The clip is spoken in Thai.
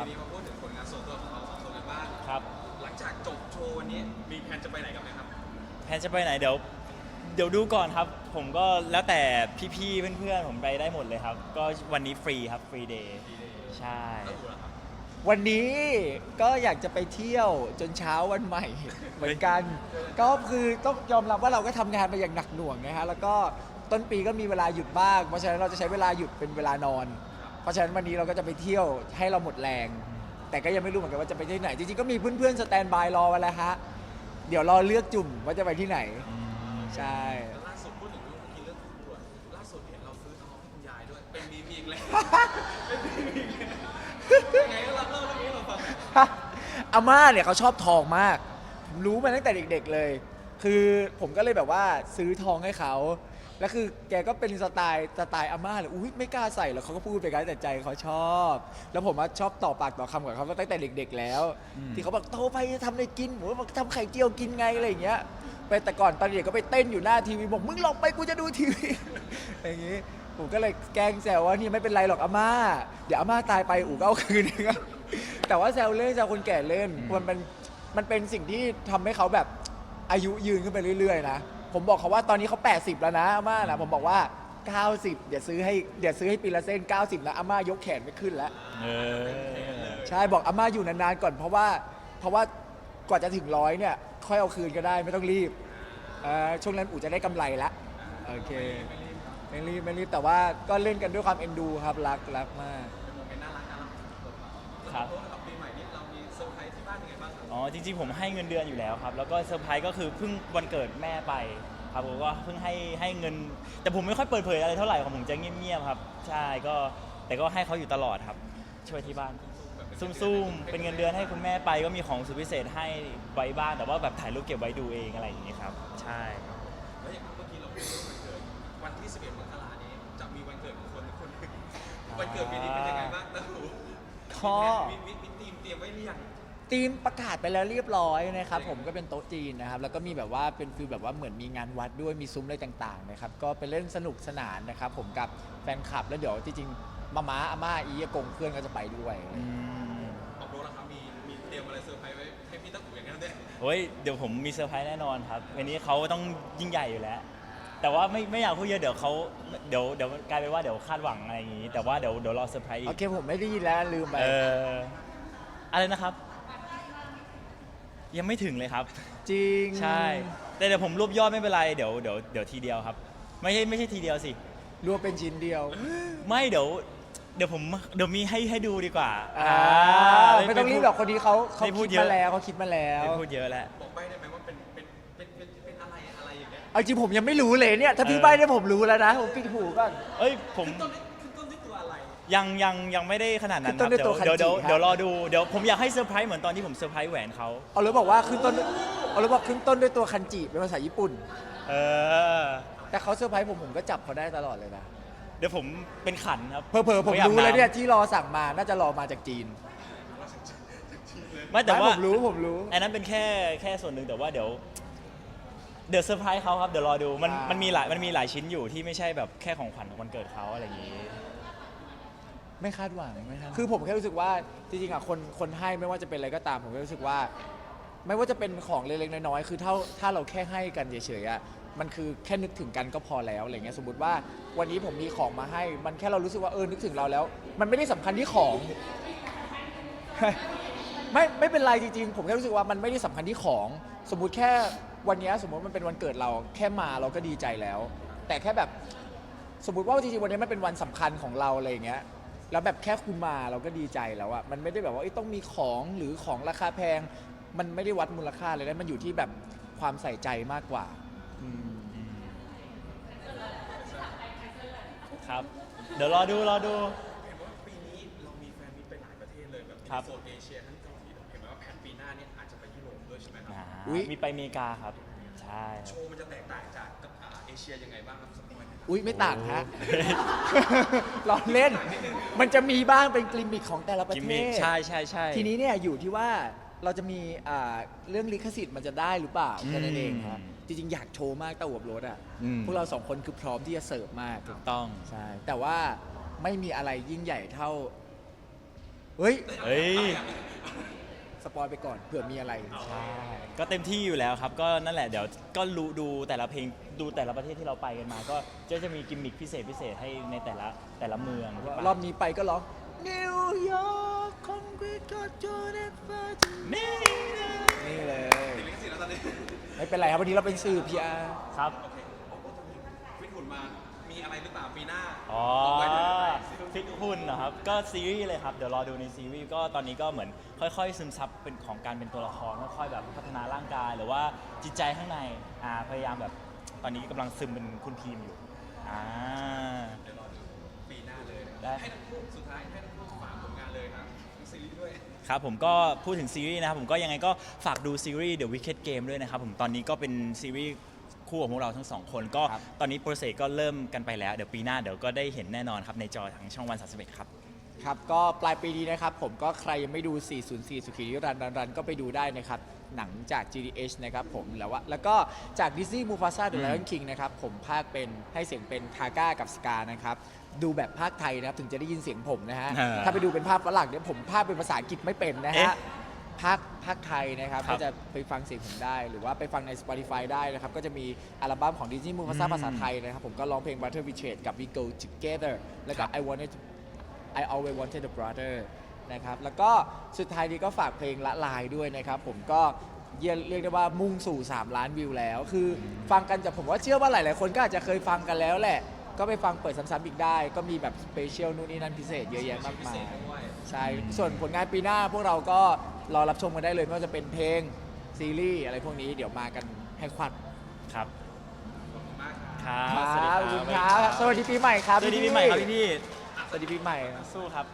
ครับ ทีนี้มาพูดถึงผลงานส่วนตัวของเราสองคนกันบ้างครับ หลังจากจบโชว์วันนี้มีแผนจะไปไหนกันไหมครับ แพนจะไปไหนเดี๋ยว เดี๋ยวดูก่อนครับ ผมก็แล้วแต่พี่ๆเพื่อนๆผมไปได้หมดเลยครับ ก็วันนี้ฟรีครับฟรีเดย์ใช่ แล้วอู๋ล่ะครับวันนี้ก็อยากจะไปเที่ยวจนเช้าวันใหม่ เหมือนกัน ก็คือต้องยอมรับว่าเราก็ทำงานมาอย่างหนักหน่วงนะฮะแล้วก็ต้นปีก็มีเวลาหยุดบ้างเพราะฉะนั้นเราจะใช้เวลาหยุดเป็นเวลานอน เพราะฉะนั้นวันนี้เราก็จะไปเที่ยวให้เราหมดแรง แต่ก็ยังไม่รู้เหมือนกันว่าจะไปที่ไหน จริงๆก็มีเพื่อนๆสแตนบายรอไว้แล้วฮะ เดี๋ยวรอเลือกจุ่มว่าจะไปที่ไหนอืมใช่ แล้วล่าสุดพูดถึงเรื่องเมื่อกี้เรื่องคู่อะล่าสุดเห็นเราซื้อทองให้คุณยายด้วย เป็นมีมีอีกแล้วเป็นมีมีอีกแล้วยังไงก็รับเล่าเรื่องนี้ให้เราฟังหน่อย อาม่าเนี่ยเขาชอบทองมาก ผมรู้มาตั้งแต่เด็ก ๆ เลย คือผมก็เลยแบบว่าซื้อทองให้เขา แล้วคือแกก็เป็นสไตล์สไตล์อาม่าเลยอุ้ยไม่กล้าใส่หรอกเขาก็พูดไปกันแต่ใจเขาชอบ แล้วผมว่าชอบต่อปากต่อคำกับเขาตั้งแต่เด็ก ๆ แล้ว ที่เขาบอกโตไปจะทำอะไรกินผมก็บอกทำไข่เจียวกินไงอะไรอย่างเงี้ยไปแต่ก่อนตอนเด็กก็ไปเต้นอยู่หน้าทีวีบอกมึงหลบไปกูจะดูทีวีอย่างงี้ผมก็เลยแกล้งแซวว่านี่ไม่เป็นไรหรอกอาม่า เดี๋ยวอาม่าตายไปอู๋ก็เอาคืนเองแต่ว่าแซวเล่นแซวคนแก่เล่นอืมมันเป็นมันเป็นสิ่งที่ทำให้เขาแบบ อายุยืนขึ้นไปเรื่อยๆนะ ผมบอกเขาว่าตอนนี้เขา 80 แล้วนะอาม่านะผมบอกว่า 90 เดี๋ยวซื้อให้เดี๋ยวซื้อให้ปีละเส้น 90แล้วอาม่ายกแขนไม่ขึ้นแล้ว เออ ใช่บอกอาม่าอยู่นานๆก่อนเพราะว่าเพราะว่ากว่าจะถึงร้อยเนี่ย ค่อยเอาคืนก็ได้ไม่ต้องรีบเอ่อช่วงนั้นอู๋จะได้กำไรละโอเคไม่รีบไม่รีบแต่ว่าก็เล่นกันด้วยความเอ็นดูครับรักรักมากเป็นโมเมนต์น่ารักน่ารักครับแล้วก็ปีใหม่นี้เรามีเซอร์ไพรส์ที่บ้านยังไงบ้างครับอ๋อจริงๆผมให้เงินเดือนอยู่แล้วครับ แล้วก็เซอร์ไพรส์ก็คือเพิ่งวันเกิดแม่ไปครับผมก็เพิ่งให้ให้เงิน แต่ผมไม่ค่อยเปิดเผยอะไรเท่าไหร่ของผมจะเงียบๆครับ ใช่ก็แต่ก็ให้เขาอยู่ตลอดครับ ช่วยที่บ้าน ซุ่มๆเป็นเงินเดือนให้คุณแม่ไปก็มีของสุดพิเศษให้ไว้บ้างแต่ว่าแบบถ่ายรูปเก็บไว้ดูเองอะไรอย่างนี้ครับ ใช่แล้วอย่างเมื่อกี้เราพูดเรื่องวันเกิดวันที่ 11มกรานี้จะมีวันเกิดของคนคนหนึ่งวันเกิดปีนี้เป็นยังไงบ้างนะครูก็ มีมีมีทีมเต รียมไว้หรือยังทีมประกาศไปแล้วเรียบร้อยนะครับผมก็เป็นโต๊ะจีนนะครับแล้วก็มีแบบว่าเป็นฟิลแบบว่าเหมือนมีงานวัดด้วยมีซุ้มอะไรต่างๆนะครับก็ไปเล่นสนุกสนานนะครับผมกับแฟนคลับแล้วเดี๋ยวจริงๆมาม้าอาม่าอีอากงเพื่อนก็จะไปด้วยอืมออกโรแล้วครับมีมีเตรียมอะไรเซอร์ไพรส์ไว้ให้พี่ตั้งอูอย่างนั้นด้วยโอ้ยเดี๋ยวผมมีเซอร์ไพรส์แน่นอนครับวันนี้เขาต้องยิ่งใหญ่อยู่แล้ว แต่ว่าไม่ไม่อยากพูดเยอะเดี๋ยวเขาเดี๋ยวเดี๋ยวกลายเป็นว่าเดี๋ยวคาดหวังอะไรอย่างนี้ แต่ว่าเดี๋ยวเดี๋ยวรอเซอร์ไพรส์อีโอกเคผมไม่ได้ยินแล้วลืมไป เออ อะไรนะครับ ยังไม่ถึงเลยครับ จริงใช่ แต่เดี๋ยวผมรวบยอดไม่เป็นไรเดี๋ยวเดี๋ยวเดี๋ยวทีเดียวครับ ไม่ใช่ไม่ใช่ทีเดียวสิ รวมเป็นชิ้นเดียวไม่เดี๋ยว เดี๋ยวผมเดี๋ยวมีให้ให้ดูดีกว่าอ่าไม่ต้องรีบหรอกคนนี้เขาเขาไม่พูคิดดเยอะมาแล้วเขาคิดมาแล้ว ไม่พูดเยอะแล้ว บอกใบได้ไหมว่าเป็นเป็นเป็นเป็นเป็นอะไรอะไรอย่างเงี้ยเอาจริงผมยังไม่รู้เลยเนี่ย ถ้าพี่เออใบเนี่ยผมรู้แล้วนะ ผมปิดหูก่อน เอ้ยผมขึ้นต้นด้วยขึ้นต้น ยังยังยังไม่ได้ขนาดนั้นขึ้นต้ครันบด้วยตัวเดี๋ยวเดี๋ยวคันจิครับ เดี๋ยวรอดูเดี๋ยวผมอยากให้เซอร์ไพรส์เหมือนตอนที่ผมเซอร์ไพรส์แหวนเขาเอาเลยบอกว่าขึ้นต้นด้วยเอาเลยบอกขึ้นต้นด้วยตัวคันจิเป็นภาษาญี่ปุ่น เออ แต่เขาเซอร์ไพรส์ผมผมก็จับเขาได้ตลอดเลยนะเดี๋ยวผมเป็นขันครับเพอเพอๆผมไอาบรู้แล้วเนี่ยำที่รอสั่งมาน่าจะรอมาจากจีนไม่แต่ว่า ผมรู้ผมรู้ อันนั้นเป็นแค่แค่ส่วนหนึ่งแต่ว่าเดี๋ยวเดี๋ยวเซอร์ไพรส์เขาครับเดี๋ยวรอดูมันอ่ามั มันมีหลายมันมีหลายชิ้นอยู่ที่ไม่ใช่แบบแค่ของขวัญของวันเกิดเขาอะไรอย่างนี้ ไม่คาดหวังไม่คาดคือผมแค่รู้สึกว่าจริงๆอะคนคนให้ไม่ว่าจะเป็นอะไรก็ตาม ผมก็รู้สึกว่า ไม่ว่าจะเป็นของเล็กๆน้อยๆคือถ้าถ้าเราแค่ให้กันเฉยๆอะมันคือแค่นึกถึงกันก็พอแล้วอะไรเงี้ยสมมติว่าวันนี้ผมมีของมาให้ มันแค่เรารู้สึกว่าเออนึกถึงเราแล้ว มันไม่ได้สำคัญที่ของ ไม่ไม่เป็นไรจริงๆ ผมแค่รู้สึกว่ามันไม่ได้สำคัญที่ของ สมมุติแค่วันเนี้ยสมมติมันเป็นวันเกิดเราแค่มาเราก็ดีใจแล้ว แต่แค่แบบ สมมติว่าจริงๆวันนี้มันเป็นวันสำคัญของเราอะไรอย่างเงี้ย แล้วแบบแค่คุณมาเราก็ดีใจแล้วอะมันไม่ได้แบบว่าเอ้ยต้องมีของหรือของราคาแพง มันไม่ได้วัดมูลค่าเลยนะมันอยู่ที่แบบความใส่ใจมากกว่าอืมครับ เดี๋ยวรอดูรอดู เห็นว่าปีนี้เรามีแฟนมิตรไปหลายประเทศเลยแบบครับ โซนเอเชียทั้งเกาหลีเห็นไหมว่าแผนปีหน้าเนี่ยอาจจะไปยุโรปด้วยใช่ไหมครับ อ่าอุ๊ย มีไปอเมริกาครับ ใช่โชว์มันจะแตกต่างจากกับอ่าเอเชียยังไงบ้างครับสำหรับวันนี้อุ้ยไม่ต่างฮะเราเล่น มันจะมีบ้างเป็นกลิมิกของแต่ละประกิมเทมิคศ ใช่ใช่ใช่ ทีนี้เนี่ยอยู่ที่ว่าเราจะมีอ่าเรื่องลิขสิทธิ์มันจะได้หรือเปล่าแค่นั้นเองครับอืมจริงๆ อยากโชว์มากแต่อวบรถอะอืม พวกเราสองคนคือพร้อมที่จะเสิร์ฟมากถูกต้องใช่แต่ว่าไม่มีอะไรยิ่งใหญ่เท่าเฮ้ย เฮ้ย สปอยไปก่อนเผื่อมีอะไร ใช่ก็เต็มที่อยู่แล้วครับก็นั่นแหละเดี๋ยวก็รู้ดูแต่ละเพลงดูแต่ละประเทศที่เราไปกันมา ก็จะจะมีกิมมิคพิเศษพิเศษให้ในแต่ละแต่ละเมืองที่ไป รอบนี้ไปก็ร้อง New York concrete got you never to นี่นี่เลยติดลิขสิทธิ์แล้วตอนนี้ ไม่เป็นไรครับวันนี้เราเป็นสื่อ PR ครับโอเคโอ้โหฟิตหุ่นมา มีอะไร หรือเปล่าปีหน้าอ๋อบอกไว้เลยฟิตหุ่นเหรอครับก็ซีรีส์เลยครับ เดี๋ยวรอดูในซีรีส์ก็ตอนนี้ก็เหมือนค่อยๆ ซึมซับเป็นของการเป็นตัวละครค่อยๆแบบพัฒนาร่างกาย หรือว่าจิตใจข้างในอ่าพยายามแบบตอนนี้กำลังซึมเป็นคุณทีมอยู่อ่า เดี๋ยวรอดูปีหน้าเลยนะได้ ให้ทั้งคู่สุดท้ายให้ทั้งคู่ฝากผลงานเลยครับทั้งซีรีส์ด้วย ครับผมก็พูดถึงซีรีส์นะครับผมก็ยังไงก็ฝากดูซีรีส์ The Wicked Game ด้วยนะครับผมตอนนี้ก็เป็นซีรีส์ คู่ของพวกเราทั้งสองคนก็ครับ ตอนนี้โปรเซสก็เริ่มกันไปแล้วเดี๋ยวปีหน้าเดี๋ยวก็ได้เห็นแน่นอนครับในจอทางช่องวัน31ครับ ครับ ก็ปลายปีนี้นะครับ ผมก็ใครยังไม่ดู 404 สุขีนิรันดร์รันรันก็ไปดูได้นะครับ หนังจาก GDH นะครับผมแล้วว่าแล้วก็จาก Disney Mufasa The อืม Lion King นะครับ ผมภาคเป็นให้เสียงเป็นทาก้ากับสกานะครับ ดูแบบภาคไทยนะครับ ถึงจะได้ยินเสียงผมนะฮะอ่าถ้าไปดูเป็นภาพฝรั่งเนี่ยผมภาคเป็นภาษาอังกฤษไม่เป็นนะเอ๊ะฮะ ภาคภาคไทยนะครับครัก็บจะไปฟังเสียงผมได้ หรือว่าไปฟังใน Spotify ได้นะครับ ก็จะมีอัลบั้มของ Disney Mufasa อืมภาษาไทยนะครับ ผมก็ร้องเพลง Butter We Trade กับ We Go Together แล้วก็ ครับ I Wanted to I always wanted a brother นะครับ แล้วก็สุดท้ายนี้ก็ฝากเพลงละลายด้วยนะครับ ผมก็เรียกเรียกได้ว่ามุ่งสู่ 3 ล้านวิวแล้ว คือฟังกันจากผมว่าเชื่อว่าหลาย ๆ คนก็อาจจะเคยฟังกันแล้วแหละ ก็ไปฟังเปิดซ้ำๆอีกได้ ก็มีแบบสเปเชียลนู่นนี่นั่นพิเศษเยอะแยะมากพิมาเศยษด้วยใช่ ส่วนผลงานปีหน้าพวกเราก็ รอรับชมกันได้เลยไม่ว่าจะเป็นเพลงซีรีส์อะไรพวกนี้เดี๋ยวมากันให้ควัดครับขอบคุณมากครับครับครับ สวัสดีขอบคุณครับ สวัสดีปีใหม่ครับสวัสดีปีใหม่ครับพี่พี่สวัสดีปีใหม่ๆสู้ครับ